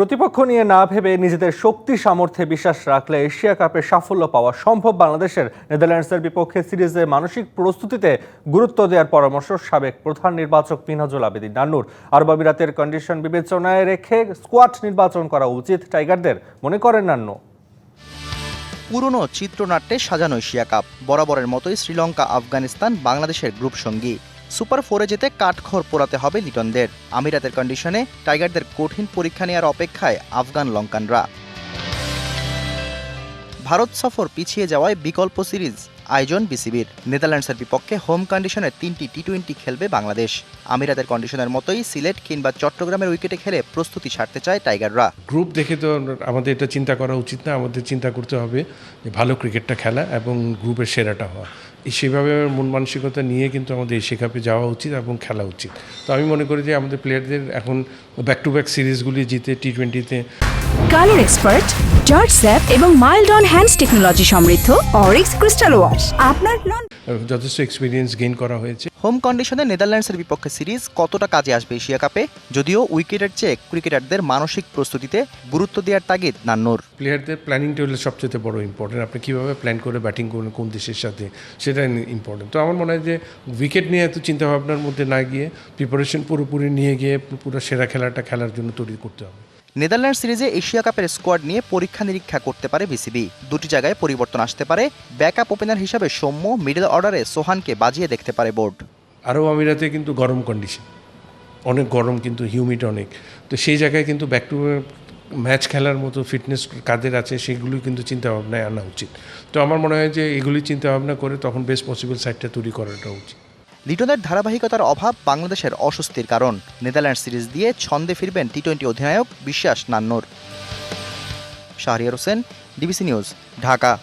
প্রতিপক্ষ নিয়ে না ভেবে নিজেদের শক্তি সামর্থ্যে বিশ্বাস রাখলে এশিয়া কাপে সাফল্য পাওয়া সম্ভব বাংলাদেশের। নেদারল্যান্ডসের বিপক্ষে সিরিজে মানসিক প্রস্তুতিতে গুরুত্ব দেওয়ার পরামর্শ সাবেক প্রধান নির্বাচক মিনহাজুল আবেদিন নান্নুর। আরব আমিরাতের কন্ডিশন বিবেচনায় রেখে স্কোয়াড নির্বাচন করা উচিত টাইগারদের। মনে করেন নান্নু। পুরনো চিত্রনাট্যে সাজানো এশিয়া কাপ। বরাবরের মতোই শ্রীলঙ্কা, আফগানিস্তান, বাংলাদেশের গ্রুপ সঙ্গী। সুপার ফোরে যেতে কাঠখড় পোড়াতে হবে লিটনদের। আমিরাতের কন্ডিশনে টাইগারদের কঠিন পরীক্ষা নেওয়ার অপেক্ষায় আফগান লঙ্কানরা। ভারত সফর পিছিয়ে যাওয়ায় বিকল্প সিরিজ আয়োজন বিসিবির। নেদারল্যান্ডসের বিপক্ষে হোম কন্ডিশনে তিনটি টি টোয়েন্টি খেলবে বাংলাদেশ। আমিরাতের কন্ডিশনের মতোই সিলেট কিংবা চট্টগ্রামের উইকেটে খেলে প্রস্তুতি ছাড়তে চায় টাইগাররা। গ্রুপ দেখে তো আমাদের এটা চিন্তা করা উচিত না আমাদের চিন্তা করতে হবে যে ভালো ক্রিকেটটা খেলা এবং গ্রুপের সেরাটা হওয়া। এই সেভাবে মন মানসিকতা নিয়ে কিন্তু আমাদের এশিয়া কাপে যাওয়া উচিত এবং খেলা উচিত। তো আমি মনে করি যে আমাদের প্লেয়ারদের এখন ব্যাক টু ব্যাক সিরিজগুলি জিতে টি টোয়েন্টিতে কালার এক্সপার্ট জর্জ স্যাপ এবং মাইল্ড অন হ্যান্ডস টেকনোলজি সমৃদ্ধ অরিক্স ক্রিস্টাল ওয়াশ আপনার লন যথেষ্ট এক্সপিরিয়েন্স গেইন করা হয়েছে। হোম কন্ডিশনে নেদারল্যান্ডসের বিপক্ষে সিরিজ কতটা কাজে আসবে এশিয়া কাপে? যদিও উইকেটের চেয়ে ক্রিকেটারদের মানসিক প্রস্তুতিতে গুরুত্ব দেওয়ার তাগিদ নান্নুর। প্লেয়ারদের প্ল্যানিংটা হলো সবচেয়ে বড় ইম্পর্টেন্ট আপনি কীভাবে প্ল্যান করে ব্যাটিং করবেন কোন দেশের সাথে সেটা ইম্পর্টেন্ট তো আমার মনে হয় যে উইকেট নিয়ে এত চিন্তাভাবনার মধ্যে না গিয়ে প্রিপারেশন পুরোপুরি নিয়ে গিয়ে পুরো সেরা খেলাটা খেলার জন্য তৈরি করতে হবে। নেদারল্যান্ড সিরিজে এশিয়া কাপের স্কোয়াড নিয়ে পরীক্ষা নিরীক্ষা করতে পারে বিসিবি। দুটি জায়গায় পরিবর্তন আসতে পারে। ব্যাকআপ ওপেনার হিসাবে সৌম্য, মিডল অর্ডারে সোহানকে বাজিয়ে দেখতে পারে বোর্ড। আরও আমিরাতে কিন্তু গরম কন্ডিশন অনেক গরম কিন্তু হিউমিড অনেক। তো সেই জায়গায় কিন্তু ব্যাক টু ম্যাচ খেলার মতো ফিটনেস কাদের আছে সেগুলি কিন্তু চিন্তাভাবনায় আনা উচিত। তো আমার মনে হয় যে এগুলি চিন্তাভাবনা করে তখন বেস্ট পসিবল সাইডটা তৈরি করাটা উচিত। লিটনের ধারাবাহিকতার অভাব বাংলাদেশের অস্বস্তির কারণ। নেদারল্যান্ড সিরিজ দিয়ে ছন্দে ফিরবেন টি টোয়েন্টি অধিনায়ক বিশ্বাস নান্নুর। Shahriar Hossain, DBC news, Dhaka.